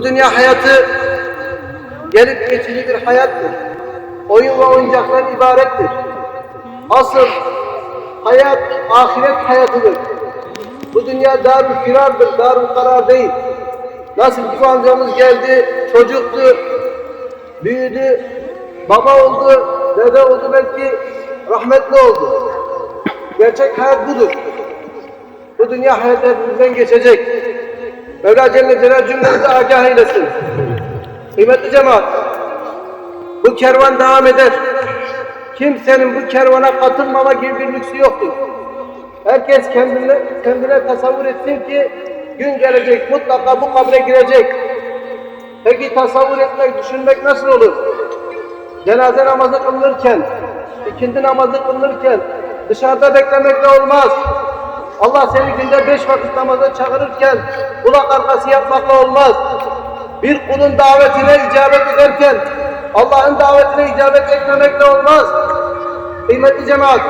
Bu dünya hayatı gelip geçici bir hayattır. Oyun ve oyuncaklar ibarettir. Asıl hayat ahiret hayatıdır. Bu dünya dar firardır, dar karar değil. Nasıl ki amcamız geldi, çocuktu, büyüdü, baba oldu, dede oldu belki rahmetli oldu. Gerçek hayat budur. Bu dünya hayat hepimizden geçecek. Mevla Celle Celal cümlemizi agah eylesin. Kıymetli cemaat, bu kervan devam eder. Kimsenin bu kervana katılmama gibi bir lüksü yoktur. Herkes kendine, kendine tasavvur etsin ki gün gelecek mutlaka bu kabre girecek. Peki tasavvur etmek, düşünmek nasıl olur? Cenaze namazı kılınırken, ikindi namazı kılınırken dışarıda beklemekle olmaz. Allah seni günde beş vakit namaza çağırırken kulak arkası yapmakla olmaz. Bir kulun davetine icabet ederken Allah'ın davetine icabet etmemekle olmaz. Kıymetli cemaat,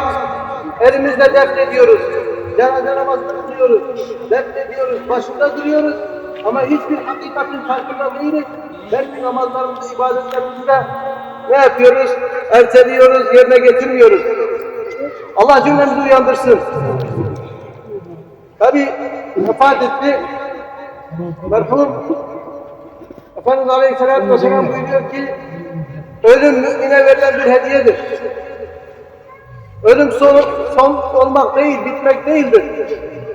elimizle dert ediyoruz. Cenaze namazını kılıyoruz. Dert ediyoruz, başında duruyoruz. Ama hiçbir hakikatin farkında değiliz. Belki namazlarımızı, ibadetlerimizde ne yapıyoruz? Erteliyoruz, yerine getirmiyoruz. Allah cümlemizi uyandırsın. Tabi vefat etti. Merhum Efendimiz Aleyhisselatü Vesselam buyuruyor ki ölüm mümine verilen bir hediyedir. Ölüm sonu, son olmak değil, bitmek değildir.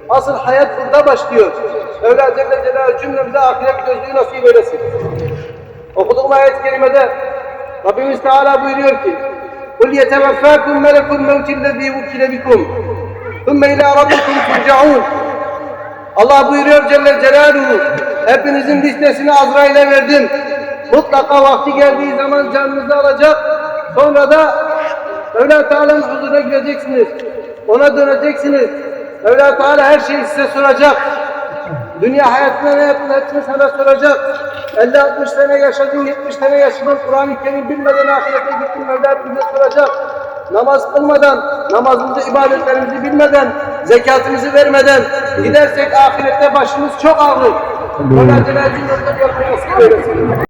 Asıl hayat burada başlıyor. Mevla Celle Celaluhu cümlemize ahiret gözlüğü nasip eylesin. Okuduğum ayet-i kerimede Rabbimiz Teala buyuruyor ki قُلْ يَتَوَفَّاكُمْ مَلَكُ الْمَوْتِ الَّذ۪ي وُكِّلَ بِكُمْ ثُمَّ اِلَى رَبِّكُمْ تُرْجَعُونَ Allah buyuruyor Celle Celaluhu hepinizin listesini Azrail'e verdim. Mutlaka vakti geldiği zaman canınızı alacak. Sonra da Mevla Teala'nın huzuruna gireceksiniz. Ona döneceksiniz. Mevla Teala her şeyi size soracak. Dünya hayatında ne yaptın hepsini sana soracak. 50-60 sene yaşadın, 70 sene yaşadın. Kur'an-ı Kerim bilmeden ahirete gittin. Mevla bize soracak. Namaz kılmadan, namazımızı, ibadetlerimizi bilmeden, zekatımızı vermeden gidersek ahirette başımız çok ağrır. Mevla Celal Celaluhu görmeyi nasip eylesin.